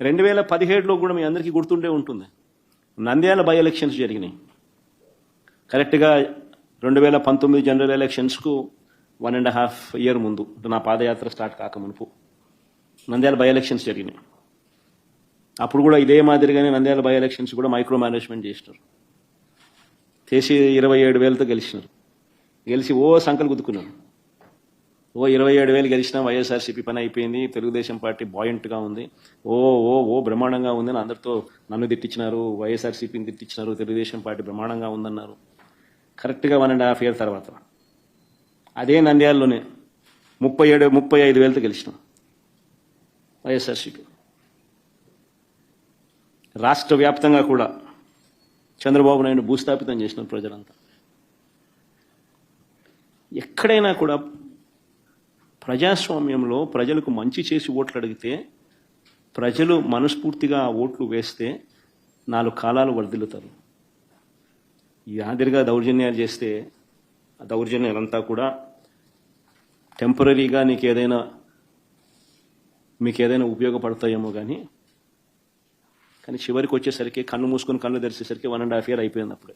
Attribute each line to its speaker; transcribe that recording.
Speaker 1: రెండు వేల పదిహేడులో కూడా మీ అందరికీ గుర్తుండే ఉంటుంది. నంద్యాల బై ఎలక్షన్స్ జరిగినాయి. కరెక్ట్గా రెండు వేల పంతొమ్మిది జనరల్ ఎలక్షన్స్కు వన్ అండ్ హాఫ్ ఇయర్ ముందు నా పాదయాత్ర స్టార్ట్ కాక మునుపు నంద్యాల బై ఎలక్షన్స్ జరిగినాయి. అప్పుడు కూడా ఇదే మాదిరిగానే నంద్యాల బై ఎలక్షన్స్ కూడా మైక్రో మేనేజ్మెంట్ చేసినారు. చేసి ఇరవై ఏడు వేలతో గెలిచినారు. గెలిచి ఓ సంకలు గుద్దుకున్నారు. ఓ ఇరవై ఏడు వేలు గెలిచినా వైఎస్ఆర్సీపీ పని అయిపోయింది. తెలుగుదేశం పార్టీ బాయింట్గా ఉంది. ఓ ఓ ఓ బ్రహ్మాండంగా ఉంది అని అందరితో నన్ను తిట్టించినారు. వైఎస్ఆర్సీపీని తిట్టించినారు. తెలుగుదేశం పార్టీ బ్రహ్మాండంగా ఉందన్నారు. కరెక్ట్గా వన్ అండ్ హాఫ్ ఇయర్ తర్వాత. అదే నంద్యాలలోనే ముప్పై ఏడు ముప్పై ఐదు వేలతో గెలిచినాం వైఎస్ఆర్సీపీ. రాష్ట్ర వ్యాప్తంగా కూడా చంద్రబాబు నాయుడు భూస్థాపితం చేసిన ప్రజలంతా. ఎక్కడైనా కూడా ప్రజాస్వామ్యంలో ప్రజలకు మంచి చేసి ఓట్లు అడిగితే ప్రజలు మనస్ఫూర్తిగా ఆ ఓట్లు వేస్తే నాలుగు కాలాలు వర్ధిల్లుతారు. ఈ దౌర్జన్యాలు చేస్తే ఆ దౌర్జన్యాలంతా కూడా టెంపరీగా నీకు ఏదైనా మీకు ఏదైనా ఉపయోగపడతాయేమో కానీ కానీ చివరికి వచ్చేసరికి కన్ను మూసుకొని కళ్ళు తెరిచేసరికి వన్ అండ్ హాఫ్ ఇయర్ అయిపోయింది అప్పుడే.